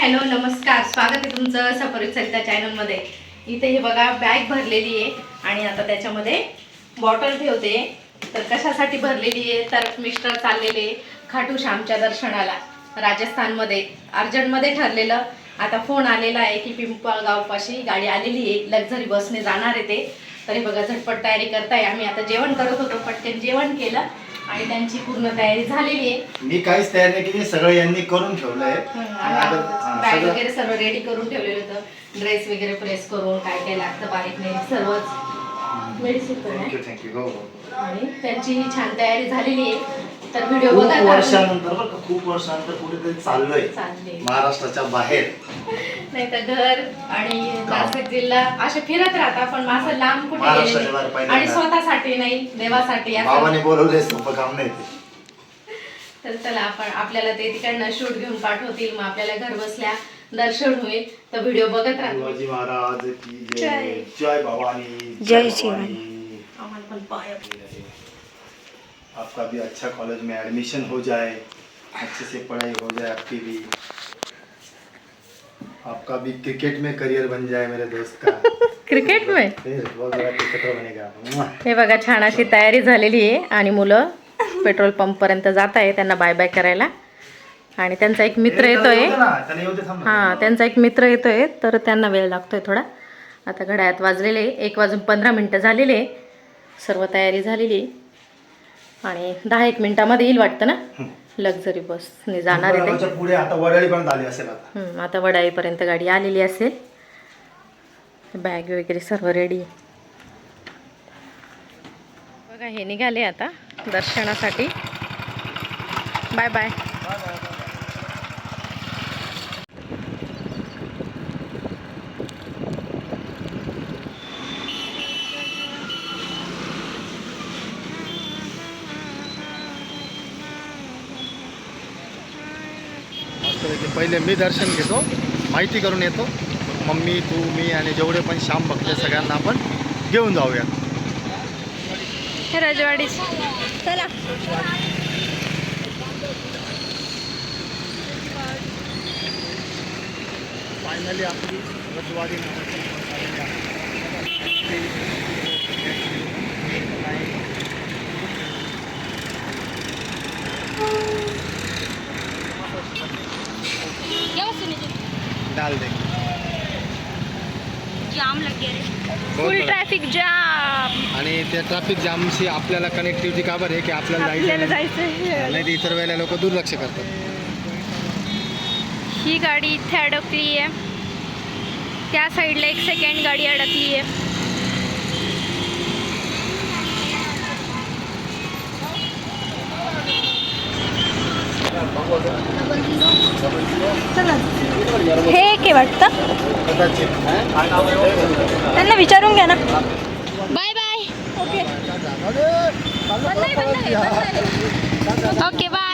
Hello नमस्कार. स्वागत आहे तुमचं सपरित सरिता चॅनलमध्ये. इथे हे बघा बॅग भरलेली आहे आणि आता त्याच्यामध्ये बॉटल ठेवते. तर कशासाठी भरलेली आहे? तर मिस्टर चाललेले खाटू श्यामच्या दर्शनाला राजस्थानमध्ये अर्जंटमध्ये ठरलेलं. आता फोन आलेला आहे की पिंपळगावपाशी गाडी आलेली आहे. लक्झरी बसने जाणार आहे ते. तरी बघा झटपट तयारी करताय. आम्ही आता जेवण करत होतो पटकन जेवण केलं. आणि त्यांची पूर्ण तयारी झालेली आहे. मी काहीच तयार नाही केली सगळं यांनी करून ठेवलंय. आणि आता, हा, बॅग सगळं- वगैरे सर्व रेडी करून ठेवलेलं होतं. ड्रेस वगैरे प्रेस करून काय काय लागतं बारीक नाही सर्वच मेडिसिन पण आहे. थँक्यू थँक्यू हो हो. आणि त्यांची ही छान तयारी झालेली आहे. तर व्हिडिओ खूप बघा. वर्षानंतर बरं का, खूप वर्षानंतर कुठेतरी चाललोय. चालले महाराष्ट्राच्या बाहेर. नाही तर घर आणि नाशिक जिल्हा असे फिरत राहता पण माझं लांब कुठे बाहेर. आणि स्वतःसाठी नाही देवासाठी असं. बाबाने बोलवले सोपं काम नाही ते. तर चला आपण आपल्याला ते तिकडनं शूट घेऊन पाठवतील मग आपल्याला घर बसल्या दर्शन होईल. तर व्हिडिओ बघत राहा. शिवाजी महाराज की जय. जय. जय भवानी जय भवानी. आम्हाला पण पाय आपका भी अच्छा कॉलेज में एडमिशन हो जाए अच्छे से पढ़ाई हो जाए आपकी भी. आपका भी क्रिकेट में करियर बन जाए मेरे दोस्त का। क्रिकेट में. हे बघा छान अशी तयारी झालेली आहे आणि मुलं पेट्रोल पंप पर्यंत जात आहे त्यांना बाय बाय करायला. आणि त्यांचा एक मित्र येतोय. हां त्यांचा एक मित्र येतोय तर त्यांना वेळ लागतोय थोडा. आता घड्याळात वाजलेले एक वाजून पंधरा मिनटं झालेले. सर्व तयारी झालेली आहे. आणि दहा एक मिनिटामध्ये येईल वाटतं ना? लक्झरी बसने जाणार आहे ते. पुढे आता वडाळीपर्यंत आली असेल आता. हं, आता वडाळीपर्यंत गाडी आलेली असेल. बॅग वगैरे सर्व रेडी बघा हे निघाले आता दर्शनासाठी. बाय बाय पहिले मी दर्शन घेतो माहिती करून येतो. मम्मी तू मी आणि जेवढे पण श्याम भक्त आहे, सगळ्यांना आपण घेऊन जाऊया. हे राजवाडी चला. फायनली आपली रजवाडी नावाची बस आलेली आहे. डाल दे। जाम फुल ट्रॅफिक जाम आणि त्या ट्रॅफिक जामशी आपल्याला कनेक्टिव्हिटी का बरं आहे की आपल्याला आपल्याला जायचं जायचं नाही तर इतर वेळेला लोक दुर्लक्ष करतात. ही गाडी इथे अडकली आहे त्या साईडला एक सेकंड गाडी अडकली आहे वाटतं? त्यांना विचारून घ्या ना. Bye bye. Okay. Okay bye.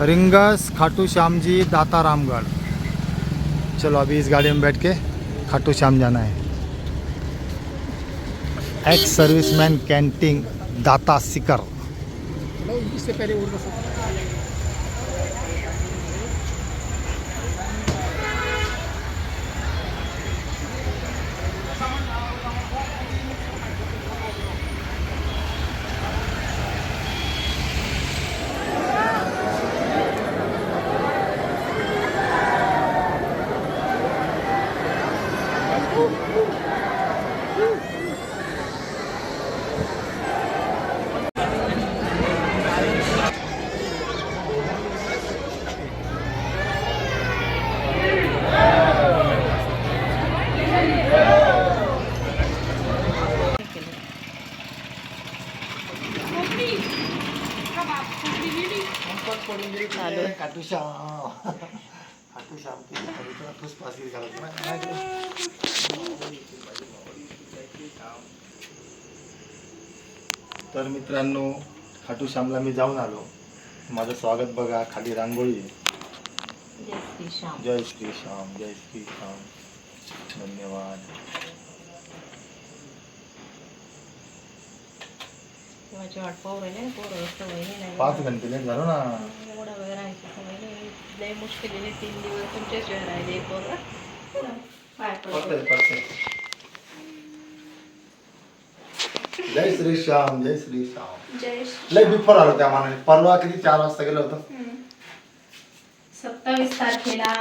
Ringas Khatu Shyam ji दाता रामगढ़। चलो अभी इस गाड़ी में बैठ के खाटू श्याम जाना है। एक्स सर्विसमैन कैंटीन दाता सिकर इससे पहले तर मित्रांनो खाटू श्यामला मी जाऊन आलो. माझं स्वागत बघा खाली रांगोळी आहे. जय श्री श्याम. जय श्री श्याम जय श्री श्याम. धन्यवाद. पाच घंटे लेट झालो ना. मुश्किलीने तीन दिवस तुमच्याच राहिले पोरं. जय श्री श्याम जय श्री श्याम. जय लय बिफोर आलो त्या मानाने. परवा किती चार वाजता गेलो होतो? सत्तावीस तारखेला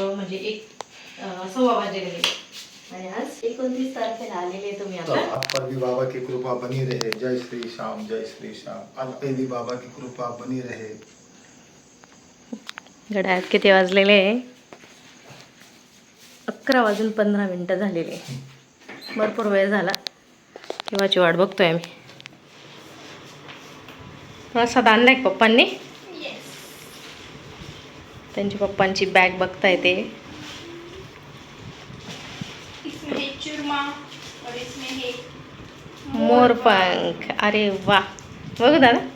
म्हणजे एक सव्वा वाजे गेले. आणि आज एकोणतीस तारखेला आलेले तुम्ही तो आता. आप पर भी बाबा की कृपा बनी रहे. जय श्री श्याम जय श्री श्याम. भी बाबा की कृपा बनी रहे. घड्याळात किती वाजलेले अकरा वाजून पंधरा मिनटं झालेले. भरपूर वेळ झाला. केव्हाची वाट बघतोय आम्ही? प्रसाद आणलाय का पप्पांनी? त्यांच्या पप्पांची बॅग बघताय ते. इसमें चूरमा और इसमें है. मोरपंख अरे वा बघू दादा.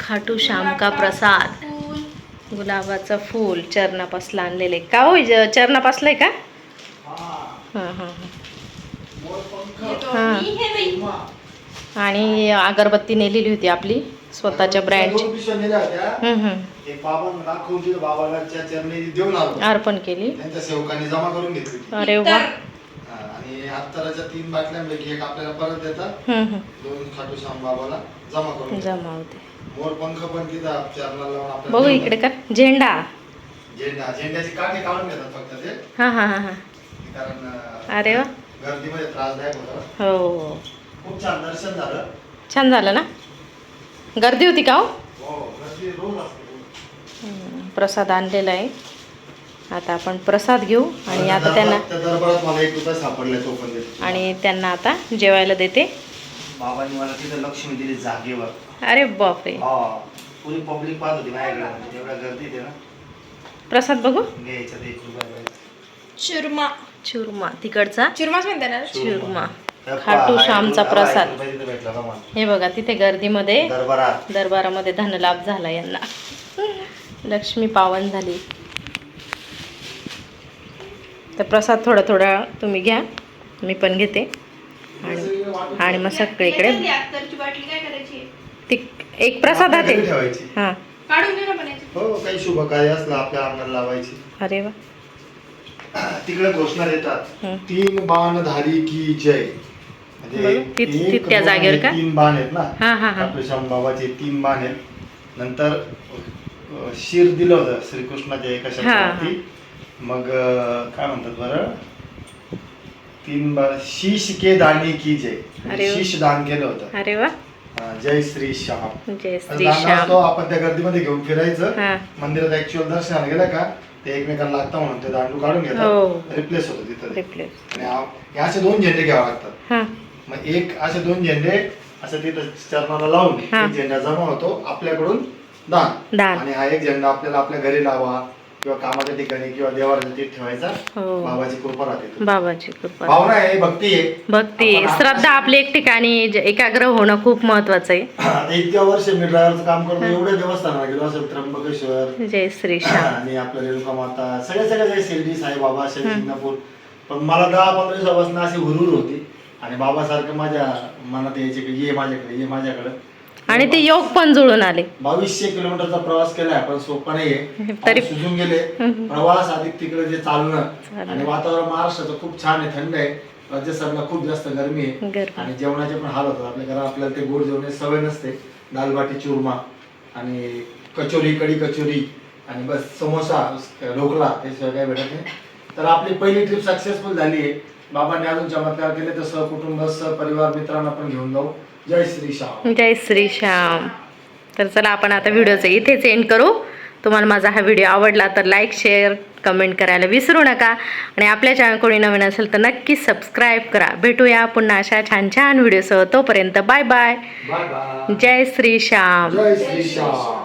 खाटू श्याम का प्रसाद. गुलाबाचं फूल चरणापासला आणलेले का हो ज- चरणापासलंय का? हां. हां हां हाँ। है. आणि अगरबत्ती नेलेली होती आपली स्वतःच्या ब्रँडची अर्पण केली. त्यांच्या सेवकांनी जमा करून घेतली होती. अरे वा. आणि अत्तराच्या तीन बाटल्यांपैकी एक आपल्याला परत देतात. हम्म, हम्म. दोन खाटू श्याम बाबाला जमा करून देतात. जमा होते. मोर पंख पण तिथं चरणाला लावून आपल्याला बघू इकडे का झेंडा. झेंडा. झेंड्याची काठी काढून घेतात फक्त ते. हां हां हां हां. कारण अं, अरे वा. गर्दीमध्ये त्रासदायक होतं. हो. खूप छान दर्शन झालं. छान झालं ना? गर्दी होती का हो? हो गर्दी रोज असते. प्रसाद आणलेला आहे. आता आपण प्रसाद घेऊ आणि आता त्यांना त्या दरबारात मला एक रुपया सापडलाय तो पण देतो आणि त्यांना आता जेवायला देते. बाबांनी मला तिथं लक्ष्मी दिली जागेवर. अरे बापरे. हा पुरी पब्लिक पाहत होती माझ्याकडे म्हणजे एवढ्या गर्दी ना. प्रसाद बघू. घ्यायचं ते एक रुपया द्यायचा. चूरमा. चुरमा तिकडचा. चूरमाच म्हणते ना? चुरमा. खाटू श्यामचा प्रसाद. हे बघा तिथे गर्दीमध्ये दरबारात. दरबारामध्ये धनलाभ झाला यांना. लक्ष्मी पावन झाली. तर प्रसाद थोडा थोडा तुम्ही घ्या. मी पण घेते. आणि आणि मग सगळीकडे ती अत्तरची बाटली काय करायची? ती एक प्रसाद आहे. ठेवायची. हां. काढून घे ना पण याची. हो काही शुभ कार्य असलं आपल्या अंगाला लावायची. अरे वा. तिकडे घोषणा देतात. हं. तीन बाण धारी की जय. म्हणजे बरं. ति- एक, तितक्या दोन जागेवर आणि का? तीन बाण आहेत ना. हां हां हां. आपले श्याम बाबाचे तीन बाण आहेत. नंतर अ, शिर दिलं होतं श्रीकृष्णाच्या एका हा, शब्दावरती मग काय म्हणतात बरं? तीन बार शीश के दानी की जय. शीश दान केलं होतं. अरे वा. हा, जय श्री श्याम. जय श्री श्याम. असतो आपण त्या गर्दीमध्ये घेऊन फिरायचं. हां. मंदिरात ऍक्च्युअल दर्शनाला गेलं का ते एकमेकांना लागतं म्हणून ते दांडू काढून हो. घेतात रिप्लेस होतं तिथं. आणि हे असे दोन झेंडे घ्यावे लागतात. हां. मग एक असे दोन झेंडे असं तिथं चरणाला लावून हा. झेंडा जमा होतो आपल्याकडून दान. आणि हा एक झेंडा आपल्याला आपल्या घरी लावा. किंवा कामाच्या ठिकाणी किंवा देवाच्या तिथे ठेवायचा हो. बाबाची कृपा राहते बाबाची कृपा. भावना आहे भक्ती आहे. भक्ती श्रद्धा आपली एक ठिकाणी एकाग्र होणं खूप महत्वाचं आहे. इतक्या वर्ष मी ड्रायव्हरचं काम करतो एवढ्या देवस्थानाला गेलो असेल त्र्यंबकेश्वर जय श्री आणि आपल्या रेणुका माता सगळे सगळे जे शिर्डी साईबाबा शिंगणापूर पण मला दहा पंधरा दिवसापासून अशी हुरूर होती. आणि बाबासारखं माझ्या मनात यायचे की ये माझ्याकडे ये माझ्याकडे. आणि ते योग पण जुळून आले. बावीसशे किलोमीटरचा प्रवास केलाय पण सोपा नाहीये. तरी- तरी सुजून गेले. प्रवास अधिक तिकडे जे चालणं. आणि वातावरण महाराष्ट्राचं खूप छान आहे थंड आहे. राज्यसभेला खूप जास्त गरमी आहे. आणि जेवणाचे पण हाल होतात. आपल्या घरात आपल्याला ते गोड जेवणाची सवय नसते. दालबाटी चुरमा आणि कचोरी कढी कचोरी आणि बस समोसा ढोकळा हे काय भेटत नाही तर आपली पहिली ट्रिप सक्सेसफुल झाली आहे. बाबांनी अजून चमत्कार केले तर सहकुटुंब सहपरिवार मित्रांना पण घेऊन जाऊ. जय श्री श्याम. जय श्री श्याम. तर चला आपण आता व्हिडिओचं इथेच एंड करू. तुम्हाला माझा हा व्हिडिओ आवडला तर लाईक शेअर कमेंट करायला विसरू नका. आणि आपल्या चॅनल कोणी नवीन असेल तर नक्की सबस्क्राईब करा. भेटूया पुन्हा अशा छान छान व्हिडिओसह. तोपर्यंत बाय बाय बाय बाय जय श्री श्याम. जय श्री श्याम.